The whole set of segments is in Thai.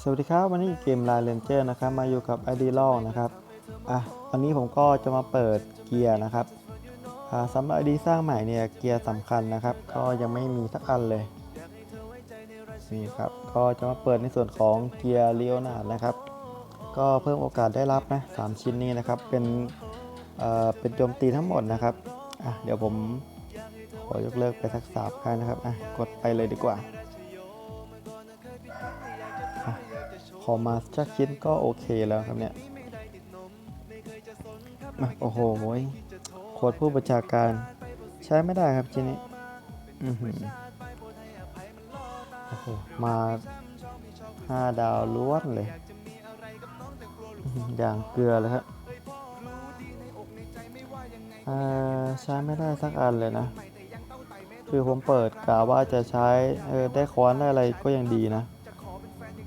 สวัสดีครับวันนี้เกมลายเลนเจอร์นะครับมาอยู่กับไอดีลองนะครับอะวันนี้ผมก็จะมาเปิดเกียร์นะครับอ่าสำหรับไอดีสร้างใหม่เนี่ยเกียร์สำคัญนะครับ ก็ยังไม่มีสักอันเลยนี่ครับก็จะมาเปิดในส่วนของเกียร์เลีโอนาร์ดนะครับ ก็เพิ่มโอกาสได้รับนะสามชิ้นนี้นะครับเป็นเอ่อเป็นโจมตีทั้งหมดนะครับอะเดี๋ยวผมขอยกเลิกไปสักสามครั้งนะครับอะกดไปเลยดีกว่า พอมาสักชิ้นก็โอเคแล้วครับเนี่ยมาโอ้โหยโค้ดผู้ประชาการใช้ไม่ได้ครับชิ้นนี้อื้อหือโอ้โหมาห้าดาวล้วนเลย อย่างเกลือเลยครับใช้ไม่ได้สักอันเลยนะ คือผมเปิดกะว่าจะใช้ได้ค้อนได้อะไรก็ยังดีนะ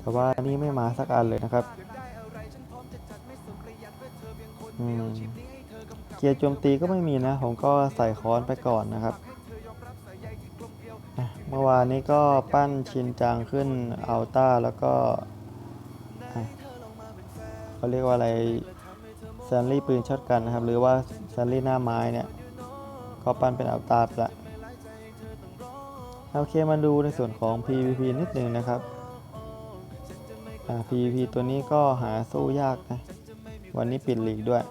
แต่ว่านี่ไม่มาสักอันเลยนะครับอืมเกียร์โจมตีก็ไม่มีนะ ผมก็ใส่ค้อนไปก่อนนะครับอะเมื่อวานนี้ก็ปั้นชินจังขึ้นอัลต้าแล้วก็อะเขาเรียกว่าอะไรแซนลี่ปืนช็อตกันนะครับ หรือว่าแซนลี่หน้าไม้เนี่ยก็ปั้นเป็นอัลต้าไปละโอเคมาดูในส่วนของ PVP นิดนึงนะครับอ่า PVP ตัวนี้ก็หาสู้ยากนะ วันนี้ปิดลีกด้วย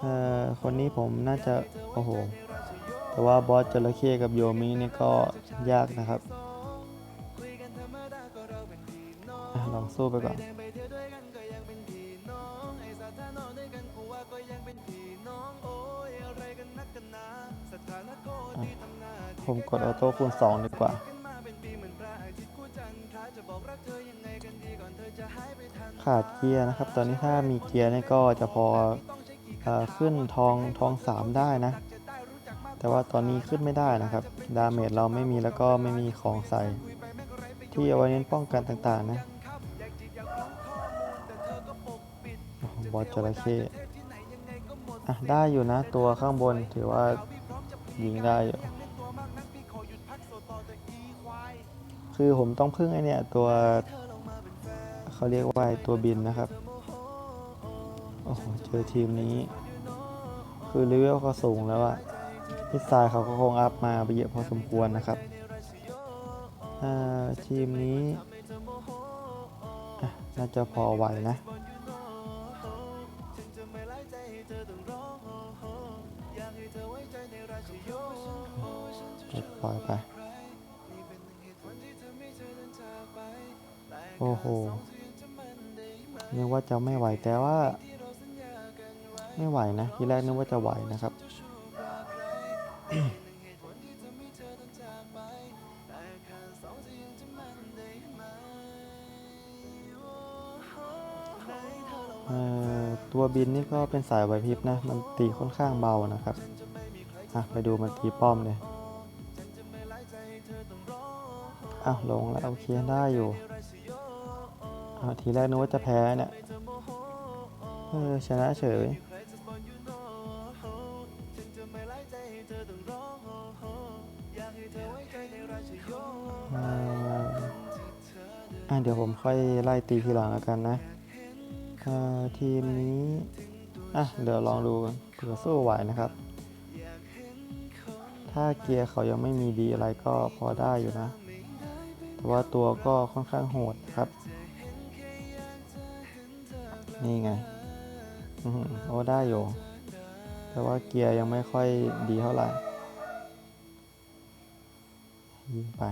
เอ่อ คนนี้ผมน่าจะ โอ้โห แต่ว่าบอสจระเข้กับโยมินี่ก็ยากนะครับอลองสู้ไปก่อนผมกดออโต้คูณ2ดีกว่า ขาดเกียร์นะครับ ตอนนี้ถ้ามีเกียร์นี่ก็จะพออขึ้นทองทอง3ได้นะ แต่ว่าตอนนี้ขึ้นไม่ได้นะครับ ดาเมจเราไม่มีแล้วก็ไม่มีของใส่ ที่เอาไว้เน้นป้องกันต่างๆนะโอ้โหบอสจระเข้อะได้อยู่นะตัวข้างบนถือว่ายิงได้อยู่คือผมต้องพึ่งไอเนี่ยตัว เขาเรียกว่าไอตัวบินนะครับ โอ้โห เจอทีมนี้ คือเลเวลก็สูงแล้วอะมิสไซล์เขาก็คงอัพมาไปเยอะพอสมควรนะครับ ทีมนี้ น่าจะพอไหวนะปล่อยไป โอ้โห นึกว่าจะไม่ไหวแต่ว่า ไม่ไหวนะทีแรกนึกว่าจะไหวนะครับตัวบินนี่ก็เป็นสายไหวพริบนะ มันตีค่อนข้างเบานะครับอะไปดูมันตีป้อมเลยอ้าวลงแล้วโอเคได้อยู่ อ่าทีแรกนึกว่าจะแพ้เนี่ย เออ ชนะเฉย อ่าอะเดี๋ยวผมค่อยไล่ตีทีหลังแล้วกันนะอ่าทีมนี้ อะ เดี๋ยวลองดูเผื่อสู้ไหวนะครับ ถ้าเกียร์เขายังไม่มีดีอะไรก็พอได้อยู่นะ แต่ว่าตัวก็ค่อนข้างโหดครับ นี่ไงอือหือโอ้ได้อยู่ แต่ว่าเกียร์ยังไม่ค่อยดีเท่าไหร่ยิงไป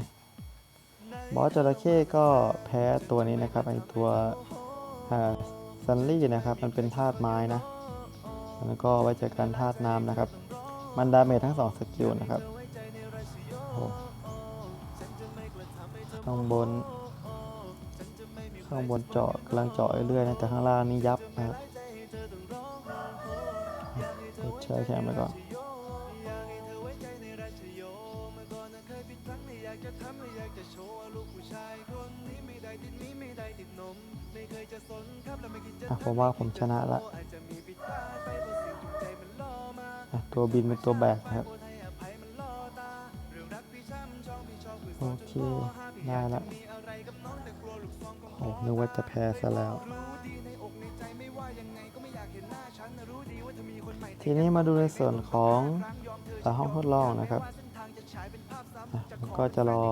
บอสจระเข้ก็แพ้ตัวนี้นะครับไอตัวซันลี่นะครับ มันเป็นธาตุไม้นะ แล้วก็ไว้จากการธาตุน้ำนะครับ มันดาเมจทั้งสองสกิลนะครับโอ้ข้างบน ข้างบนเจาะกำลังเจาะเรื่อยๆนะแต่ข้างล่างนี่ยับนะครับใช้แข็งไปก่อนอะผมว่าผมชนะละอะตัวบินเป็นตัวแบกนะครับ โอเค ได้ละ โอ้นึกว่าจะแพ้ซะแล้ว ทีนี้มาดูในส่วนของห้องทดลองนะครับผมก็จะรอ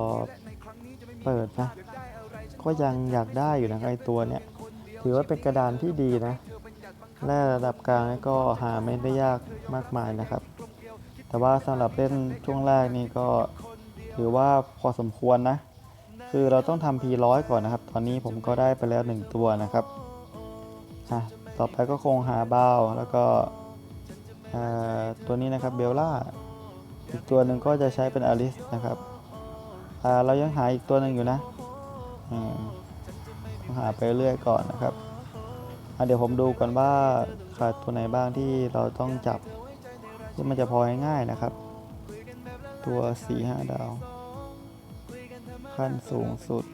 เปิดนะ ก็ยังอยากได้อยู่นะไอตัวเนี้ย ถือว่าเป็นกระดานที่ดีนะ และระดับกลางก็หาไม่ได้ยากมากมายนะครับ แต่ว่าสำหรับเล่นช่วงแรกนี่ก็ถือว่าพอสมควรนะ คือเราต้องทำ P100 ก่อนนะครับ ตอนนี้ผมก็ได้ไปแล้ว 1 ตัวนะครับอะต่อไปก็คงหาบ้าแล้วก็ตัวนี้นะครับเบลล่าอีกตัวหนึ่งก็จะใช้เป็นอลิสนะครับเรายังหาอีกตัวหนึ่งอยู่นะต้องหาไปเรื่อยก่อนนะครับเดี๋ยวผมดูก่อนว่าขาดตัวไหนบ้างที่เราต้องจับที่มันจะพอง่ายๆนะครับ ตัว 4-5 ดาว ขั้นสูงสุด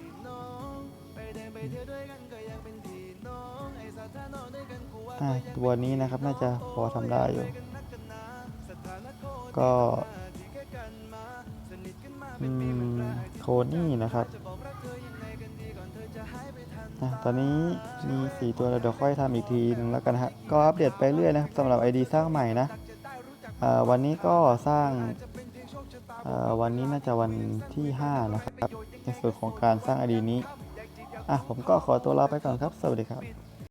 อะตัวนี้นะครับน่าจะพอทำได้อยู่ ก็โคนี่นะครับอะตอนนี้มี 4 ตัวแล้วเดี๋ยวค่อยทำอีกทีนึงแล้วกันฮะก็อัปเดตไปเรื่อยนะครับสำหรับ ID สร้างใหม่นะวันนี้ก็สร้าง วันนี้น่าจะวันที่ 5 นะครับ ในส่วนของการสร้างอดีนี้ อะ ผมก็ขอตัวลาไปก่อนครับ สวัสดีครับ